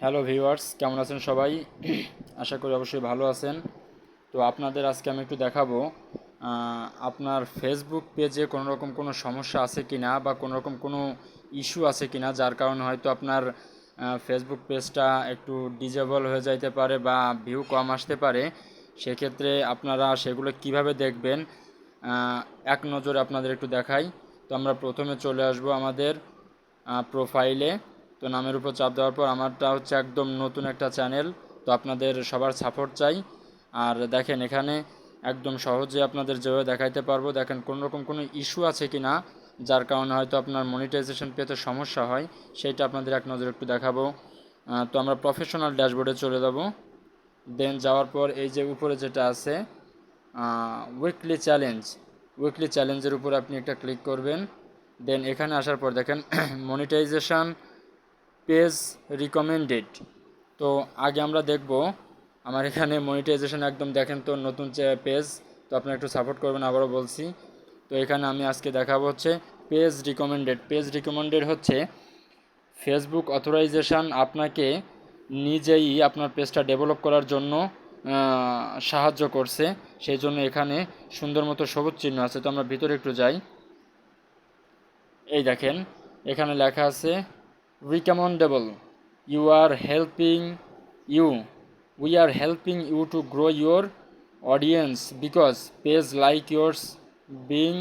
Hello viewers কেমন আছেন সবাই? আশা করি অবশ্যই ভালো আছেন। তো আপনাদের আজকে আমি একটু দেখাবো আপনার ফেসবুক পেজে কোনো রকম কোনো সমস্যা আছে কি না বা কোনো রকম কোনো ইস্যু আছে কি না যার কারণে হয়তো আপনার ফেসবুক পেজটা একটু ডিজেবল হয়ে যাইতে পারে বা ভিউ কম আসতে পারে। সেক্ষেত্রে আপনারা সেগুলো কীভাবে দেখবেন এক নজরে আপনাদের একটু দেখাই। তো আমরা প্রথমে চলে আসব আমাদের প্রোফাইলে তো নামের উপর চাপ দেওয়ার পর আমারটা হচ্ছে একদম নতুন একটা চ্যানেল, তো আপনাদের সবার সাপোর্ট চাই। আর দেখেন এখানে একদম সহজে আপনাদের যেভাবে দেখাইতে পারব, দেখেন কোনো রকম কোনো ইস্যু আছে কি না যার কারণে হয়তো আপনার মনিটাইজেশন পেতে সমস্যা হয় সেইটা আপনাদের এক নজরে একটু দেখাবো। তো আমরা প্রফেশনাল ড্যাশবোর্ডে চলে যাব। দেন যাওয়ার পর এই যে উপরে যেটা আছে উইকলি চ্যালেঞ্জ উইকলি চ্যালেঞ্জের উপর আপনি একটা ক্লিক করবেন। দেন এখানে আসার পর দেখেন মনিটাইজেশন পেজ রিকমেন্ডেড তো আগে আমরা দেখব, আমার এখানে মনিটাইজেশন একদম দেখেন তো, নতুন পেজ তো আপনারা একটু সাপোর্ট করবেন, আবারও বলছি। তো এখানে আমি আজকে দেখাবো হচ্ছে পেজ রিকমেন্ডেড পেজ রিকমেন্ডেড হচ্ছে ফেসবুক অথরাইজেশন আপনাকে নিজেই আপনার পেজটা ডেভেলপ করার জন্য সাহায্য করছে। সেই জন্য এখানে সুন্দর মতো সবুজ চিহ্ন আছে। তো আমরা ভিতরে একটু যাই। এই দেখেন, এখানে লেখা আছে recommendable you are helping you we are helping you to grow your audience because page like yours being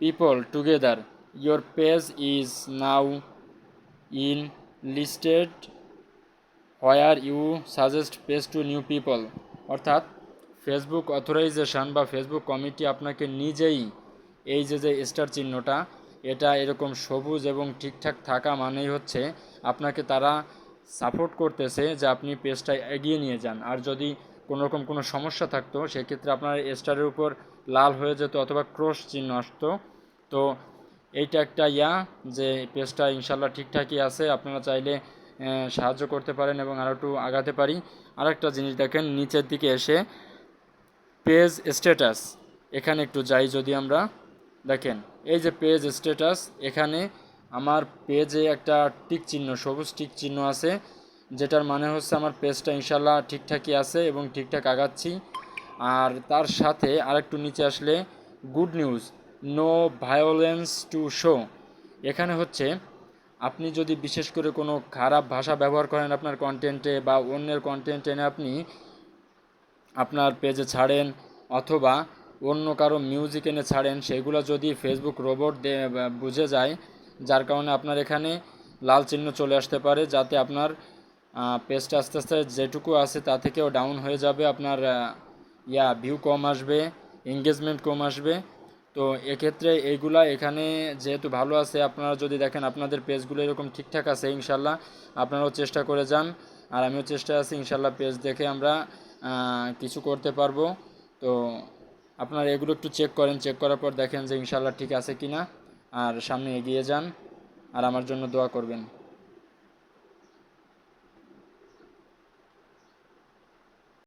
people together your page is now in listed where you suggest page to new people অর্থাৎ Facebook authorisation বা Facebook committee আপনাকে নিজেই এই যে যে star চিহ্নটা এটা এরকম সবুজ এবং ঠিকঠাক থাকা মানেই হচ্ছে আপনাকে তারা সাপোর্ট করতেছে যে আপনি পেজটা এগিয়ে নিয়ে যান। আর যদি কোনো রকম কোনো সমস্যা থাকতো, সেক্ষেত্রে আপনার স্টারের উপর লাল হয়ে যেত অথবা ক্রস চিহ্ন আসতো। তো এইটা একটা ইয়া যে পেজটা ইনশাল্লাহ ঠিকঠাকই আছে, আপনারা চাইলে সাহায্য করতে পারেন এবং আরও একটু আগাতে পারি। আরেকটা জিনিস দেখেন, নিচের দিকে এসে পেজ স্ট্যাটাস। এখানে একটু যাই যদি আমরা। দেখেন, এই যে পেজ স্ট্যাটাস এখানে আমার পেজে একটা টিক চিহ্ন, সবুজ টিক চিহ্ন আছে, যেটার মানে হচ্ছে আমার পেজটা ইনশাল্লাহ ঠিকঠাকই আছে এবং ঠিকঠাক আগাচ্ছি। আর তার সাথে আরেকটু নিচে আসলে good news no violence to show এখানে হচ্ছে, আপনি যদি বিশেষ করে কোনো খারাপ ভাষা ব্যবহার করেন আপনার কন্টেন্টে বা অন্যের কন্টেন্ট এনে আপনি আপনার পেজে ছাড়েন অথবা অন্য কারও মিউজিক এনে ছাড়েন, সেগুলো যদি ফেসবুক রোবট বুঝে যায়, যার কারণে আপনার এখানে লাল চিহ্ন চলে আসতে পারে, যাতে আপনার পেজটা আস্তে আস্তে যেটুকু আছে তা থেকেও ডাউন হয়ে যাবে, আপনার ইয়া ভিউ কম আসবে এঙ্গেজমেন্ট কম আসবে। তো এক্ষেত্রে এইগুলা এখানে যেহেতু ভালো আছে, আপনারা যদি দেখেন আপনাদের পেজগুলো এরকম ঠিকঠাক আছে, ইনশাল্লাহ আপনারাও চেষ্টা করে যান। আর আমিও চেষ্টা আছি, ইনশাল্লাহ পেজ দেখে আমরা কিছু করতে পারব। তো আপনারা এগুলো একটু চেক করেন চেক করার পর দেখেন যে ইনশাল্লাহ ঠিক আছে কি না আর সামনে এগিয়ে যান, আর আমার জন্য দোয়া করবেন।